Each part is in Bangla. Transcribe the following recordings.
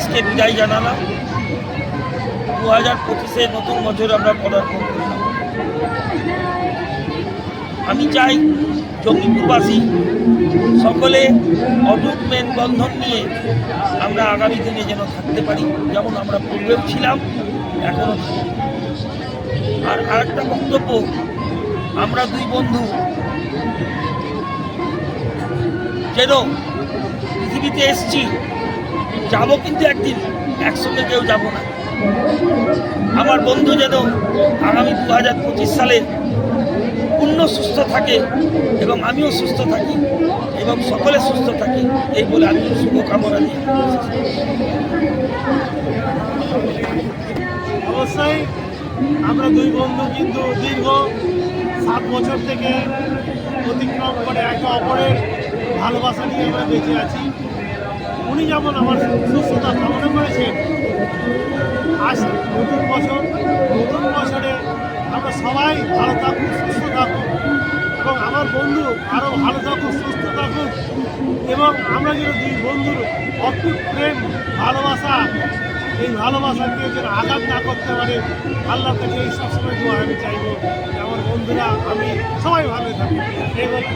তেইশকে বিদায় জানালাম। দু হাজার পঁচিশে নতুন বছর আমরা পদার্পণ করলাম আমি চাই জঙ্গিপুরবাসী সকলে অটুট মেন বন্ধন নিয়ে আমরা আগামী দিনে যেন থাকতে পারি, যেমন আমরা পূর্বেও ছিলাম, এখনও আর আরেকটা বক্তব্য, আমরা দুই বন্ধু যেন পৃথিবীতে এসছি যাব কিন্তু একদিন, একসঙ্গে কেউ যাব না। আমার বন্ধু যেন আগামী দু হাজার পঁচিশ সালে পূর্ণ সুস্থ থাকে এবং আমিও সুস্থ থাকি এবং সকলে সুস্থ থাকি, এই বলে আমিও শুভকামনা দিই অবশ্যই আমরা দুই বন্ধু কিন্তু দীর্ঘ সাত বছর থেকে অতিক্রম করে একে অপরের ভালোবাসা নিয়ে আমরা বেঁচে আছি। উনি যেমন আমার সুস্থতা কামনা করেছেন, আজ নতুন বছর, নতুন বছরে আমরা সবাই ভালো থাকুক সুস্থ থাকুক এবং আমার বন্ধু আরও ভালো থাকুক সুস্থ থাকুক এবং আমরা যেন দুই বন্ধুর অটুট প্রেম, ভালোবাসা, এই ভালোবাসাকে যেন আঘাত না করতে পারে, আল্লাহর কাছে এই সবসময় দোয়া আমি চাইব। আমার বন্ধুরা, আমি সবাই ভালো থাকি এই বলে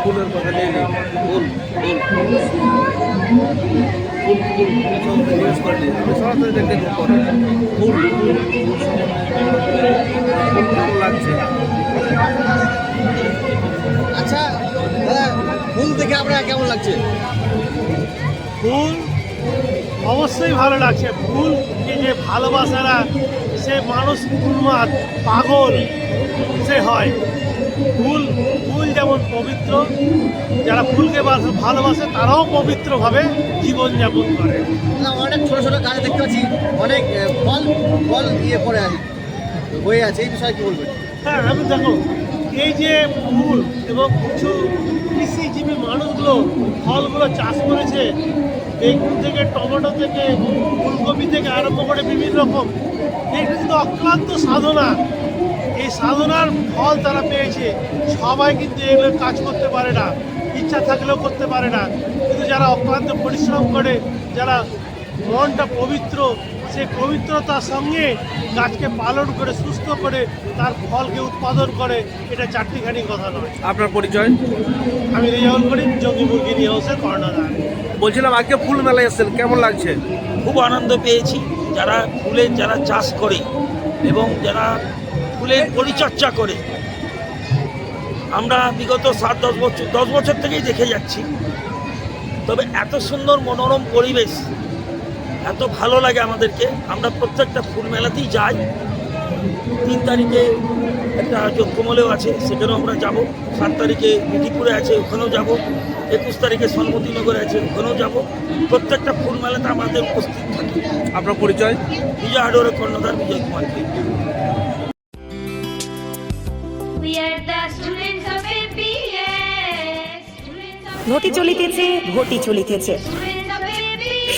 ফুলের কথা নেই নেই ফুল ফুল ফুল লাগছে আচ্ছা ফুল দেখে আপনার কেমন লাগছে? ফুল অবশ্যই ভালো লাগছে। ফুল যে ভালোবাসারা সে মানুষ উন্মাদ পাগল সে হয়। ফুল ফুল যেমন পবিত্র যারা ফুলকে ভালোবাসে তারাও পবিত্রভাবে জীবনযাপন করে। অনেক ছোটো ছোটো গাছ দেখতে পাচ্ছি অনেক ফল ফল ইয়ে পড়ে আছে। হয়ে আছে এই বিষয়ে কি বলবেন? হ্যাঁ আমি দেখো এই যে ফুল এবং কিছু কৃষিজীবী মানুষগুলো ফলগুলো চাষ করেছে বেগুন থেকে, টমেটো থেকে, ফুলকপি থেকে আরম্ভ করে বিভিন্ন রকম। এগুলো কিন্তু অক্লান্ত সাধনা। এই সাধনার ফল তারা পেয়েছে। সবাই কিন্তু এগুলো কাজ করতে পারে না। ইচ্ছা থাকলেও করতে পারে না। কিন্তু যারা অক্লান্ত পরিশ্রম করে, যারা মনটা পবিত্র সেই পবিত্রতার সঙ্গে গাছকে পালন করে সুস্থ করে তার ফলকে উৎপাদন করে এটা চারটিখানি কথা নয়। আপনার পরিচয়? আমি রেজাউল করিম জঙ্গি মুরগি হাউসের কর্ণধার। বলছিলাম আজকে ফুল মেলায় এসেছেন কেমন লাগছে? খুব আনন্দ পেয়েছি। যারা ফুলের যারা চাষ করে এবং যারা ফুলের পরিচর্যা করে আমরা বিগত সাত দশ বছর দশ বছর থেকেই দেখে যাচ্ছি। তবে এত সুন্দর মনোরম পরিবেশ এত ভালো লাগে আমাদেরকে। আমরা প্রত্যেকটা ফুল মেলাতেই যাই। তিন তারিখে একটা যজ্ঞমলেও আছে সেখানেও আমরা যাব। সাত তারিখে মিঠিপুরে আছে ওখানেও যাব। একুশ তারিখে সন্মতিনগরে আছে ওখানেও যাব। প্রত্যেকটা ফুল মেলাতে আমাদের উপস্থিত থাকি। আপনার পরিচয়? বিজয় হাডোরে কর্ণধার বিজয় কুমার। ঘটি চলিতেছে ঘটি চলিতেছে.